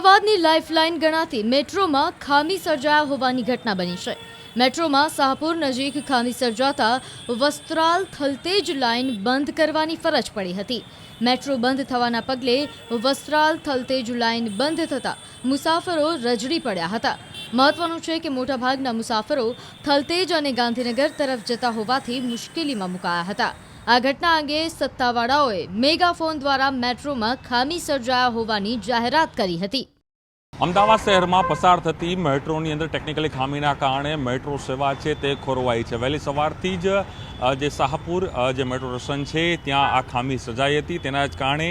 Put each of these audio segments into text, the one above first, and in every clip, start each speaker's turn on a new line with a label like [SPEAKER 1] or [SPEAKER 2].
[SPEAKER 1] અમદાવાદની લાઇફલાઇન ગણાતી મેટ્રોમાં ખામી સર્જાયા હોવાની ઘટના બની છે. મેટ્રોમાં શાહપુર નજીક ખામી સર્જાતા વસ્ત્રાલ થલતેજ લાઇન બંધ કરવાની ફરજ પડી હતી. મેટ્રો બંધ થવાના પગલે વસ્ત્રાલ થલતેજ લાઇન બંધ થતાં મુસાફરો રજડી પડ્યા હતા. મહત્વનું છે કે મોટાભાગના મુસાફરો થલતેજ અને ગાંધીનગર તરફ જતા હોવાથી મુશ્કેલીમાં મુકાયા હતા. આ ઘટના અંગે સત્તાવાળાઓએ મેગાફોન દ્વારા મેટ્રોમાં ખામી સર્જાયા હોવાની જાહેરાત કરી હતી.
[SPEAKER 2] અમદાવાદ શહેરમાં પસાર થતી મેટ્રોની અંદર ટેકનિકલી ખામીના કારણે મેટ્રો સેવા છે તે ખોરવાઈ છે. વહેલી સવારથી જ જે શાહપુર જે મેટ્રો સ્ટેશન છે, ત્યાં આ ખામી સર્જાઈ હતી. તેના જ કારણે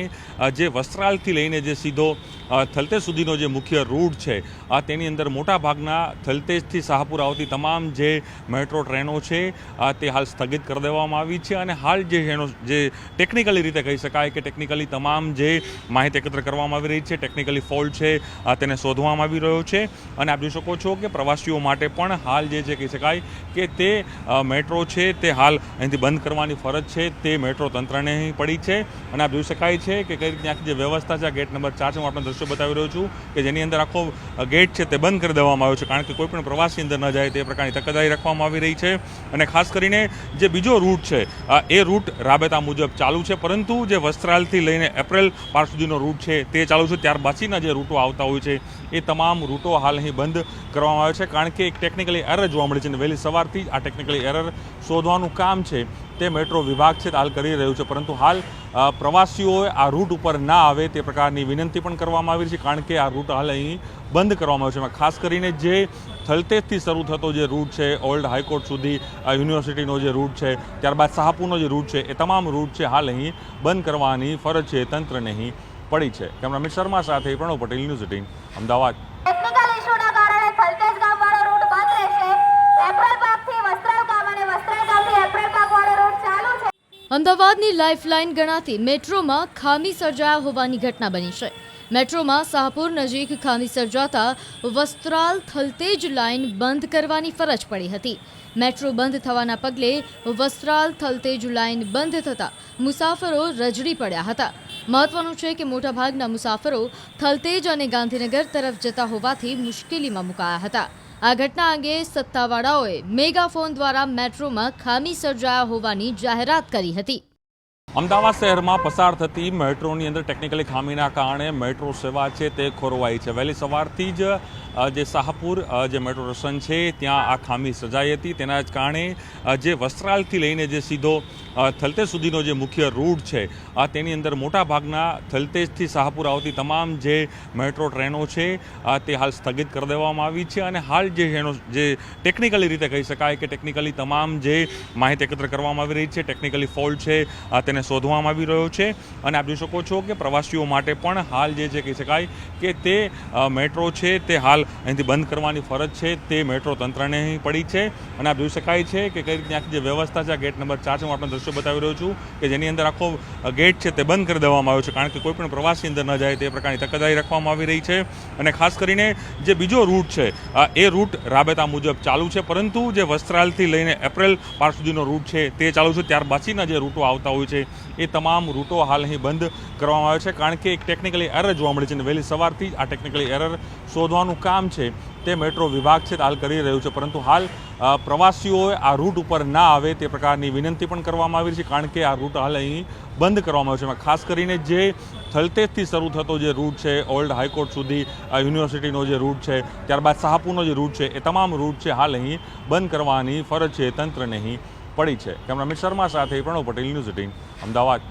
[SPEAKER 2] જે વસ્ત્રાલથી લઈને જે સીધો થલતેજ સુધીનો જે મુખ્ય રૂટ છે, આ તેની અંદર મોટા ભાગના થલતેજથી શાહપુર આવતી તમામ જે મેટ્રો ટ્રેનો છે તે હાલ સ્થગિત કરી દેવામાં આવી છે અને હાલ જે એનો, જે ટેકનિકલી રીતે કહી શકાય કે ટેકનિકલી તમામ જે માહિતી એકત્ર કરવામાં આવી રહી છે ટેકનિકલી ફોલ્ટ છે તેને શોધવામાં આવી રહ્યો છે. અને આપ જોઈ શકો છો કે પ્રવાસીઓ માટે પણ હાલ જે છે, કહી શકાય કે તે મેટ્રો છે, તે હાલ અહીંથી બંધ કરવાની ફરજ છે. તે મેટ્રો તંત્રને પડી છે. અને આપ જોઈ શકાય છે કે કઈ રીતની આખી જે વ્યવસ્થા છે, આ ગેટ નંબર ચાર છે, હું આપણે દ્રશ્યો બતાવી રહ્યો છું કે જેની અંદર આખો ગેટ છે તે બંધ કરી દેવામાં આવ્યો છે. કારણ કે કોઈ પણ પ્રવાસી અંદર ન જાય તે પ્રકારની તકેદારી રાખવામાં આવી રહી છે. અને ખાસ કરીને જે બીજો રૂટ છે એ રૂટ રાબેતા મુજબ ચાલુ છે. પરંતુ જે વસ્ત્રાલથી લઈને એપ્રિલ પાર્ક સુધીનો રૂટ છે તે ચાલુ છે. ત્યાર પછીના જે રૂટો આવતા હોય છે એ તમામ રૂટો હાલ અહીં બંધ કરવામાં આવે છે. કારણ કે એક ટેકનિકલી એરર જોવા મળે છે અને વહેલી સવારથી આ ટેકનિકલી એરર શોધવાનું કામ છે તે મેટ્રો વિભાગ છે હાલ કરી રહ્યું છે. પરંતુ હાલ પ્રવાસીઓએ આ રૂટ ઉપર ના આવે તે પ્રકારની વિનંતી પણ કરવામાં આવી છે. કારણ કે આ રૂટ હાલ અહીં બંધ કરવામાં આવ્યો છે. ખાસ કરીને જે થલતેજથી શરૂ થતો જે રૂટ છે, ઓલ્ડ હાઈકોર્ટ સુધી આ યુનિવર્સિટીનો જે રૂટ છે, ત્યારબાદ શાહપુરનો જે રૂટ છે, એ તમામ રૂટ છે હાલ અહીં બંધ કરવાની ફરજ છે. તંત્રને અહીં પડી છે. કેમેરામેન શર્મા સાથે પ્રણવ પટેલ ન્યૂઝ એટીન અમદાવાદ.
[SPEAKER 1] અમદાવાદની લાઇફલાઇન ગણાતી મેટ્રોમાં ખામી સર્જાયા હોવાની ઘટના બની છે. મેટ્રોમાં શાહપુર નજીક ખામી સર્જાતા વસ્ત્રાલ થલતેજ લાઇન બંધ કરવાની ફરજ પડી હતી. મેટ્રો બંધ થવાના પગલે વસ્ત્રાલ થલતેજ લાઇન બંધ થતાં મુસાફરો રજડી પડ્યા હતા. મહત્વનું છે કે મોટાભાગના મુસાફરો થલતેજ અને ગાંધીનગર તરફ જતા હોવાથી મુશ્કેલીમાં મુકાયા હતા. આ ઘટના અંગે સત્તાવાળાઓએ મેગાફોન દ્વારા મેટ્રોમાં ખામી સર્જાયા હોવાની જાહેરાત કરી હતી.
[SPEAKER 2] અમદાવાદ શહેરમાં પસાર થતી મેટ્રોની અંદર ટેકનિકલી ખામીના કારણે મેટ્રો સેવા છે તે ખોરવાઈ છે. વહેલી સવારથી જ જે શાહપુર જે મેટ્રો સ્ટેશન છે, ત્યાં આ ખામી સજાઈ હતી. તેના જ કારણે જે વસ્ત્રાલથી લઈને જે સીધો થલતેજ સુધીનો જે મુખ્ય રૂટ છે તેની અંદર મોટા ભાગના થલતેજથી શાહપુર આવતી તમામ જે મેટ્રો ટ્રેનો છે તે હાલ સ્થગિત કરી દેવામાં આવી છે અને હાલ જે એનો, જે ટેકનિકલી રીતે કહી શકાય કે ટેકનિકલી તમામ જે માહિતી એકત્ર કરવામાં આવી રહી છે ટેકનિકલી ફોલ્ટ છે આ તેને શોધવામાં આવી રહ્યો છે અને આપ જોઈ શકો છો કે પ્રવાસીઓ માટે પણ હાલ જે છે કહી શકાય કે તે મેટ્રો છે, તે હાલ અહીંથી બંધ કરવાની ફરજ છે, તે મેટ્રો તંત્રને પડી છે. અને આપ જોઈ શકાય છે કે કઈ રીતે આખી જે વ્યવસ્થા છે, આ ગેટ નંબર ચાર હું આપણે દ્રશ્યો બતાવી રહ્યો છું કે જેની અંદર આખો ગેટ છે તે બંધ કરી દેવામાં આવ્યો છે, કારણ કે કોઈ પણ પ્રવાસી અંદર ન જાય તે પ્રકારની તકેદારી રાખવામાં આવી રહી છે. અને ખાસ કરીને જે બીજો રૂટ છે એ રૂટ રાબેતા મુજબ ચાલુ છે, પરંતુ જે વસ્ત્રાલથી લઈને એપ્રિલ પાર્ક સુધીનો રૂટ છે તે ચાલુ છે. ત્યાર પછીના જે રૂટો આવતા હોય છે એ તમામ રૂટો હાલ અહીં બંધ કરવામાં આવે છે. કારણ કે એક ટેકનિકલી એરર જોવા મળે છે અને વહેલી સવારથી આ ટેકનિકલી એરર શોધવાનું કામ છે. તે મેટ્રો વિભાગ છે હાલ કરી રહ્યું છે. પરંતુ હાલ પ્રવાસીઓએ આ રૂટ ઉપર ના આવે તે પ્રકારની વિનંતી પણ કરવામાં આવી છે. કારણ કે આ રૂટ હાલ અહીં બંધ કરવામાં આવ્યો છે. ખાસ કરીને જે થલતેજથી શરૂ થતો જે રૂટ છે ઓલ્ડ હાઈકોર્ટ સુધી યુનિવર્સિટીનો જે રૂટ છે, ત્યારબાદ શાહપુરનો જે રૂટ છે, એ તમામ રૂટ છે હાલ અહીં બંધ કરવાની ફરજ છે. તંત્રને અહીં પડી છે. કેમેરામેન શર્મા સાથે પ્રણવ પટેલ ન્યૂઝ એટીન અમદાવાદ.